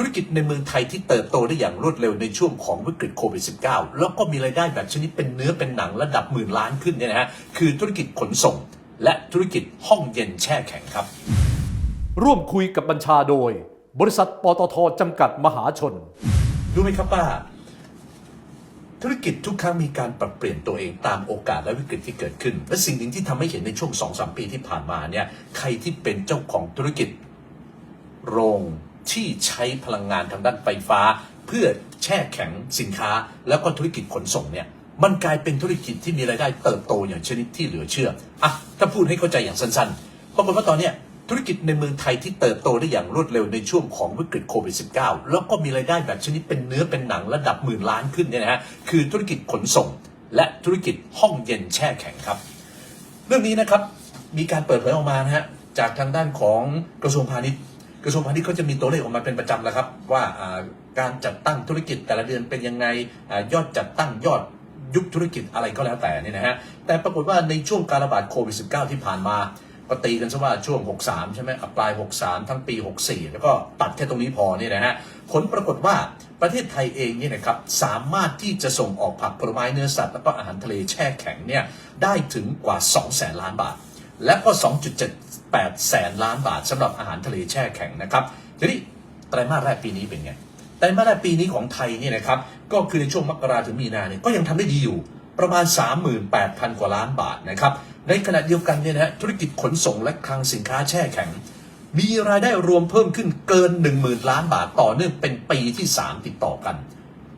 ธุรกิจในเมืองไทยที่เติบโตได้อย่างรวดเร็วในช่วงของวิกฤตโควิด -19 แล้วก็มีรายได้แบบชนิดเป็นเนื้อเป็นหนังระดับหมื่นล้านขึ้นเนี่ยนะฮะคือธุรกิจขนส่ง และธุรกิจห้องเย็นแช่แข็งครับ ร่วมคุยกับบัญชาโดย บริษัทปตทจำกัดมหาชน รู้ไหมครับว่าธุรกิจทุกครั้งมีการปรับเปลี่ยนตัวเองตามโอกาสและวิกฤตที่เกิดขึ้น และสิ่งหนึ่งที่ทำให้เห็นในช่วง2อสปีที่ผ่านมาเนี่ยใครที่เป็นเจ้าของธุรกิจ โรง ที่ใช้พลังงานทางด้านไฟฟ้า เพื่อแช่แข็งสินค้า แล้วก็ธุรกิจขนส่งเนี่ยมันกลายเป็นธุรกิจที่มีรายได้เติบโตอย่างชนิดที่เหลือเชื่ออะถ้าพูดให้เข้าใจอย่างสั้นๆปรากฏว่าตอนเนี้ยธุรกิจในเมืองไทยที่เติบโตได้อย่างรวดเร็วในช่วงของวิกฤตโควิด -19 แล้วก็มีรายได้แบบชนิดเป็นเนื้อเป็นหนังระดับหมื่นล้านขึ้นเนี่ยนะฮะคือธุรกิจขนส่ง และธุรกิจห้องเย็นแช่แข็งครับ เรื่องนี้นะครับมีการเปิดเผยออกมานะฮะจากทางด้านของกระทรวงพาณิชย์ กระทรวงพาณิชย์เขาจะมีตัวเลขออกมาเป็นประจำแล้วครับ ว่าการจัดตั้งธุรกิจแต่ละเดือนเป็นยังไงอยอดจัดตั้งยอดยุคธุรกิจอะไรก็แล้วแต่นี่นะฮะแต่ปรากฏว่าในช่วงการระบาดโควิด -19 ที่ผ่านมาก็ตีกันซะว่าช่วง 63 ใช่ไหมปลาย 63 ทั้งปี 64 แล้วก็ตัดแค่ตรงนี้พอเนี่ยนะฮะผลปรากฏว่าประเทศไทยเองเนี่ยนะครับสามารถที่จะส่งออกผักผลไม้เนื้อสัตว์ แล้วก็อาหารทะเลแช่แข็งเนี่ยได้ถึงกว่า2แสนล้านบาท และก็ 2.78 แสนล้านบาทสำหรับอาหารทะเลแช่แข็งนะครับทีนี้ไตรมาสแรกปีนี้เป็นไงไตรมาสแรกปีนี้ของไทยเนี่ยนะครับก็คือในช่วงมกราถึงมีนาเนี่ยก็ยังทำได้ดีอยู่ประมาณ 38,000 กว่าล้านบาทนะครับในขณะเดียวกันเนี่ยนะฮะธุรกิจขนส่งและคลังสินค้าแช่แข็ง มีรายได้รวมเพิ่มขึ้นเกิน 10,000 ล้านบาทต่อเนื่องเป็นปีที่ 3 ติดต่อกัน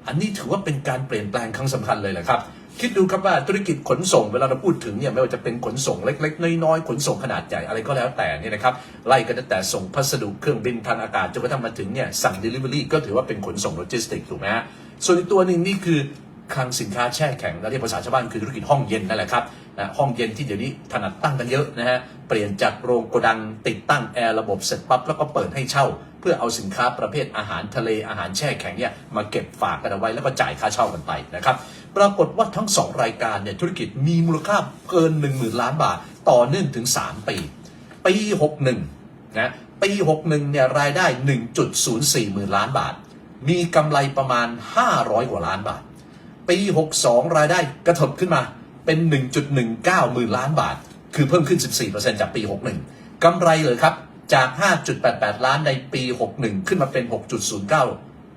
อันนี้ถือว่าเป็นการเปลี่ยนแปลงครั้งสำคัญเลยแหละครับ คิดดูครับว่าธุรกิจขนส่งเวลาเราพูดถึงเนี่ยไม่ว่าจะเป็นขนส่งเล็กๆน้อยๆขนส่งขนาดใหญ่อะไรก็แล้วแต่เนี่ยนะครับไล่กันตั้งแต่ส่งพัสดุเครื่องบินทางอากาศจนกระทั่งมาถึงเนี่ยสั่ง Delivery ก็ถือว่าเป็นขนส่งโลจิสติกถูกไหมฮะส่วนอีกตัวหนึ่งนี่คือคลังสินค้าแช่แข็งเราเรียกภาษาชาวบ้านคือธุรกิจห้องเย็นนั่นแหละครับนะห้องเย็นที่เดี๋ยวนี้ถนัดตั้งกันเยอะนะฮะเปลี่ยนจากโรงโกดังติดตั้งแอร์ระบบเสร็จปั๊บแล้วก็เปิดให้เช่า เพื่อเอาสินค้าประเภทอาหารทะเลอาหารแช่แข็งเนี่ยมาเก็บฝากกันเอาไว้แล้วก็จ่ายค่าเช่ากันไปนะครับปรากฏว่าทั้งสองรายการเนี่ยธุรกิจมีมูลค่าเกิน 1 0,000 ล้านบาท ต่อเนื่องถึง 3 ปี ปี 61นะปี 61เนี่ยรายได้ 1.04หมื่นล้านบาท มีกำไรประมาณ 500 กว่าล้านบาท ปี 62 รายได้กระเถิบขึ้นมาเป็น 1.19หมื่นล้านบาท คือเพิ่มขึ้น 14%จากปี 61กำไรเลยครับ จาก 5.88 ล้านในปี 61 ขึ้นมาเป็น 6.09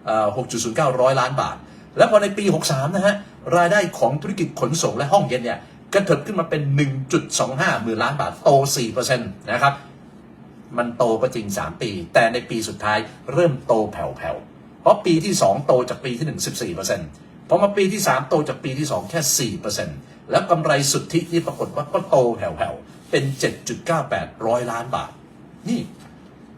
เอ่อ6.09 ร้อยล้านบาท แล้วพอในปี 63 นะฮะ รายได้ของธุรกิจขนส่งและห้องเย็นเนี่ยกระเถิบขึ้นมาเป็น 1.25 หมื่นล้านบาท โต 4%นะครับ มันโตก็จริง 3 ปี แต่ในปีสุดท้ายเริ่มโตแผ่วๆ เพราะปีที่ 2 โตจากปีที่ 1 14%พอมาปีที่ 3 โตจากปีที่ 2 แค่ 4%แล้วกำไรสุทธินี่ปรากฏว่าก็โตแผ่วๆ เป็น 7.98 ร้อยล้านบาท นี่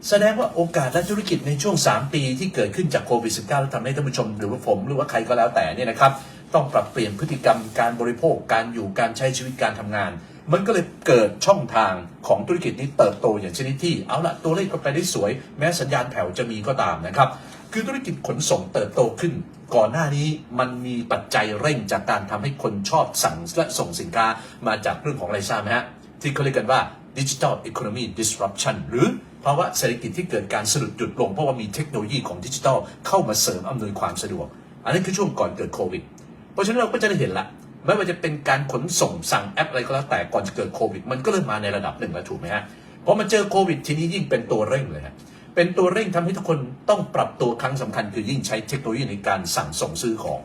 แสดงว่าโอกาสและธุรกิจในช่วง 3 ปีที่เกิดขึ้นจากโควิด -19 แล้วทำให้ท่านผู้ชมหรือว่าผมหรือว่าใครก็แล้วแต่เนี่ยนะครับ ต้องปรับเปลี่ยนพฤติกรรมการบริโภคการอยู่การใช้ชีวิตการทำงาน มันก็เลยเกิดช่องทางของธุรกิจนี้เติบโตอย่างชนิดที่ เอาละตัวเลขก็ไปได้สวย แม้สัญญาณแผ่วจะมีก็ตามนะครับคือธุรกิจขนส่งเติบโตขึ้น ก่อนหน้านี้มันมีปัจจัยเร่งจากการทำให้คนชอบสั่งและส่งสินค้ามาจากเรื่องของอะไรทราบไหมฮะที่เขาเรียกกันว่า Digital Economy Disruption หรือภาวะเศรษฐกิจที่เกิดการสะดุดหยุดลง เพราะว่ามีเทคโนโลยีของดิจิทัลเข้ามาเสริมอำนวยความสะดวก อันนี้คือช่วงก่อนเกิดโควิด เพราะฉะนั้นเราก็จะได้เห็นละไม่ว่าจะเป็นการขนส่งสั่งแอปอะไรก็แล้วแต่ก่อนจะเกิดโควิด มันก็เริ่มมาในระดับหนึ่งแล้วถูกไหมฮะพอมาเจอโควิดทีนี้ยิ่งเป็นตัวเร่งเลยฮะเป็นตัวเร่งทำให้ทุกคนต้องปรับตัวครั้งสำคัญคือยิ่งใช้เทคโนโลยีในการสั่งส่งซื้อของ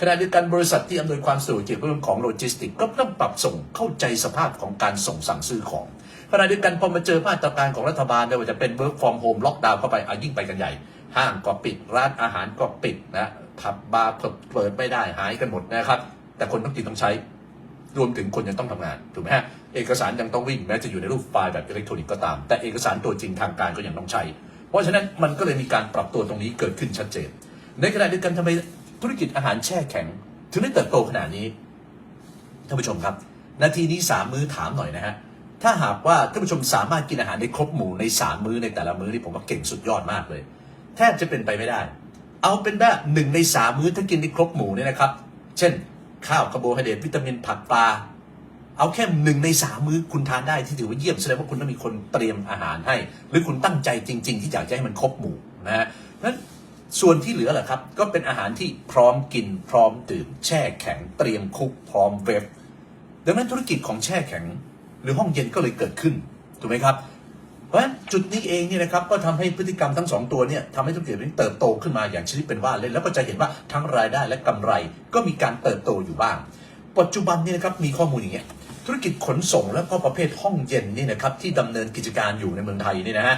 ขณะเดียวกันบริษัทที่อำนวยความสะดวกเกี่ยวกับเรื่องของโลจิสติก ก็ต้องปรับส่งเข้าใจสภาพของการส่งสั่งซื้อของ ขณะเดียวกันพอมาเจอมาตรการของรัฐบาลไม่ว่าจะเป็น work from home ล็อกดาวน์เข้าไปอะยิ่งไปกันใหญ่ ห้างก็ปิดร้านอาหารก็ปิดนะผับบาร์เปิดไม่ได้หายกันหมดนะครับ แต่คนต้องกินต้องใช้รวมถึงคนยังต้องทำงานถูกไหมฮะเอกสารยังต้องวิ่งแม้จะอยู่ในรูปไฟล์แบบอิเล็กทรอนิกส์ก็ตาม แต่เอกสารตัวจริงทางการก็ยังต้องใช้ เพราะฉะนั้นมันก็เลยมีการปรับตัวตรงนี้เกิดขึ้นชัดเจน ในขณะเดียวกันทำไมธุรกิจอาหารแช่แข็ง ถึงได้เติบโตขนาดนี้ท่านผู้ชมครับ นาทีนี้สามมือถามหน่อยนะฮะ ถ้าหากว่าท่านผู้ชมสามารถกินอาหารได้ครบหมู่ในสามมื้อในแต่ละมื้อนี่ผมว่าเก่งสุดยอดมากเลย แทบจะเป็นไปไม่ได้ เอาเป็นว่าหนึ่งในสามมื้อถ้ากินได้ครบหมู่เนี่ยนะครับ เช่น ข้าวคาร์โบไฮเดรตวิตามินผักปลา เอาแค่หนึ่งในสามมื้อคุณทานได้ที่ถือว่าเยี่ยมแสดงว่าคุณต้องมีคนเตรียมอาหารให้ หรือคุณตั้งใจจริง ๆ ที่อยากจะให้มันครบหมู่นะฮะนั้นส่วนที่เหลือแหละครับ ก็เป็นอาหารที่พร้อมกินพร้อมดื่ม แช่แข็งเตรียมคุกพร้อมเวฟดังนั้นธุรกิจของแช่แข็ง หรือห้องเย็นก็เลยเกิดขึ้นถูกไหมครับ เพราะฉะนั้นจุดนี้เองเนี่ยนะครับก็ทำให้พฤติกรรมทั้งสองตัวเนี่ยทำให้ธุรกิจนี้เติบโตขึ้นมาอย่างชนิดเป็นว่าเล่นแล้วก็จะเห็นว่าทั้งรายได้และกำไรก็มีการเติบโตอยู่บ้าง ปัจจุบันนี่นะครับมีข้อมูลอย่างเงี้ยธุรกิจขนส่งและก็ประเภทห้องเย็นนี่นะครับที่ดำเนินกิจการอยู่ในเมืองไทยนี่นะฮะ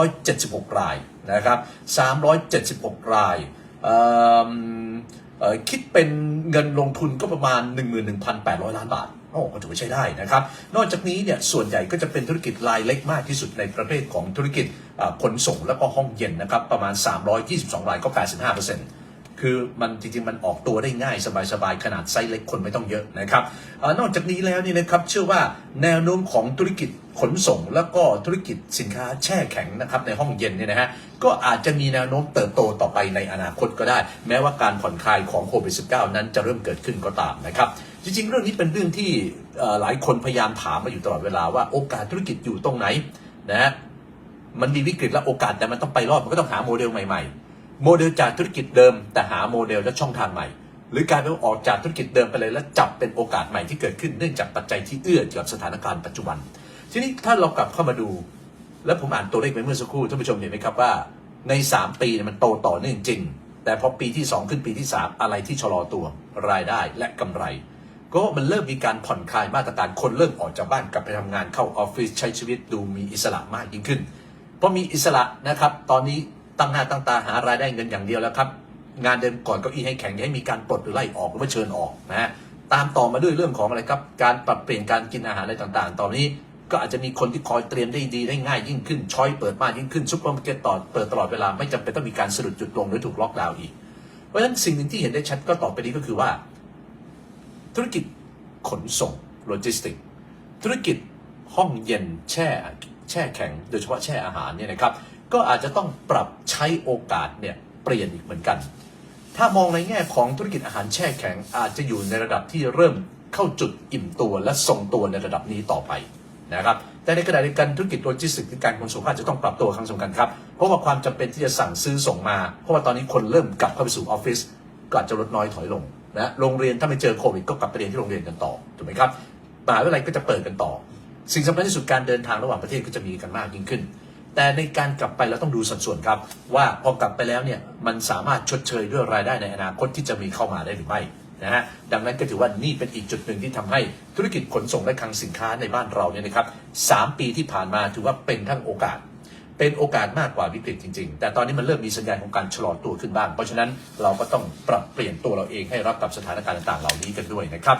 376 รายนะครับ 376 รายเอิ่มเอ่อ คิดเป็นเงินลงทุนก็ประมาณ 11,800 ล้านบาทโอ้ก็ถือว่าใช้ได้นะครับ นอกจากนี้เนี่ยส่วนใหญ่ก็จะเป็นธุรกิจรายเล็กมากที่สุดในประเภทของธุรกิจขนส่งและก็ห้องเย็นนะครับ ประมาณ 322 รายก็ 85% คือมันจริงๆ มันออกตัวได้ง่ายสบายๆ ขนาดไซส์เล็กคนไม่ต้องเยอะนะครับอนอกจากนี้แล้วนี่นะครับเชื่อว่าแนวโน้มของธุรกิจขนส่ง แล้วก็ธุรกิจสินค้าแช่แข็งนะครับในห้องเย็นเนี่ยนะฮะก็อาจจะมีแนวโน้มเติบโตต่อไปในอนาคตก็ได้ แม้ว่าการผ่อนคลายของโควิด -19 นั้นจะเริ่มเกิดขึ้นก็ตามนะครับจริงๆ เรื่องนี้เป็นเรื่องที่หลายคนพยายามถามมาอยู่ตลอดเวลาว่าโอกาสธุรกิจอยู่ตรงไหนนะฮะมันมีวิกฤตและโอกาสแต่มันต้องไปรอดมันก็ต้องหาโมเดลใหม่ๆ โมเดลจากธุรกิจเดิม แต่หาโมเดลและช่องทางใหม่ หรือการเป็นว่าออกจากธุรกิจเดิมไปเลยแล้วจับเป็นโอกาสใหม่ที่เกิดขึ้นเนื่องจากปัจจัยที่เอื้อกับสถานการณ์ปัจจุบัน ทีนี้ถ้าเรากลับเข้ามาดู แล้วผมอ่านตัวเลขไปเมื่อสักครู่ท่านผู้ชมเห็นไหมครับว่า ใน 3 ปีเนี่ยมันโตต่อเนื่องจริง แต่พอปีที่ 2 ขึ้นปีที่ 3 อะไรที่ชะลอตัวรายได้และกำไร ก็มันเริ่มมีการผ่อนคลายมาตรการคนเริ่มออกจากบ้านกลับไปทำงานเข้าออฟฟิศใช้ชีวิตดูมีอิสระมากยิ่งขึ้นพอมีอิสระนะครับตอนนี้ ตั้งหน้าตั้งตาหารายได้เงินอย่างเดียวแล้วครับ งานเดินก่อนเก้าอี้ให้แข็งอย่าให้มีการปลดหรือไล่ออกหรือว่าเชิญออกนะฮะตามต่อมาด้วยเรื่องของอะไรครับ การปรับเปลี่ยนการกินอาหารอะไรต่างๆ ตอนนี้ก็อาจจะมีคนที่คอยเตรียมได้ดีได้ง่ายยิ่งขึ้นช้อยเปิดมากยิ่งขึ้นซุปเปอร์มาร์เก็ตต่อเปิดตลอดเวลาไม่จำเป็นต้องมีการสะดุดจุดลงหรือถูกล็อกดาวน์อีก เพราะฉะนั้นสิ่งหนึ่งที่เห็นได้ชัดก็ต่อไปนี้ก็คือว่า ธุรกิจขนส่งโลจิสติกธุรกิจห้องเย็นแช่แช่แข็ง โดยเฉพาะแช่อาหารเนี่ยนะครับ ก็อาจจะต้องปรับใช้โอกาสเนี่ยเปลี่ยนอีกเหมือนกัน ถ้ามองในแง่ของธุรกิจอาหารแช่แข็งอาจจะอยู่ในระดับที่เริ่มเข้าจุดอิ่มตัวและทรงตัวในระดับนี้ต่อไปนะครับ แต่ในขณะเดียวกันธุรกิจโลจิสติกส์การขนส่งก็อาจจะต้องปรับตัวครั้งสำคัญครับ เพราะว่าความจำเป็นที่จะสั่งซื้อส่งมา เพราะว่าตอนนี้คนเริ่มกลับเข้าไปสู่ออฟฟิศก็อาจจะลดน้อยถอยลงนะโรงเรียนถ้าไม่เจอโควิดก็กลับไปเรียนที่โรงเรียนกันต่อถูกไหมครับมหาวิทยาลัยก็จะเปิดกันต่อ สิ่งสำคัญที่สุดการเดินทางระหว่างประเทศก็จะมีกันมากยิ่งขึ้น แต่ในการกลับไปเราต้องดูสัดส่วนครับ ว่าพอกลับไปแล้วเนี่ยมันสามารถชดเชยด้วยรายได้ในอนาคตที่จะมีเข้ามาได้หรือไม่นะฮะดังนั้นก็ถือว่านี่เป็นอีกจุดหนึ่งที่ทำให้ธุรกิจขนส่งและคลังสินค้าในบ้านเราเนี่ยนะครับสามปีที่ผ่านมาถือว่าเป็นทั้งโอกาส เป็นโอกาสมากกว่าวิกฤตจริง ๆ แต่ตอนนี้มันเริ่มมีสัญญาณของการชะลอตัวขึ้นบ้าง เพราะฉะนั้นเราก็ต้องปรับเปลี่ยนตัวเราเองให้รับกับสถานการณ์ต่างๆเหล่านี้กันด้วยนะครับ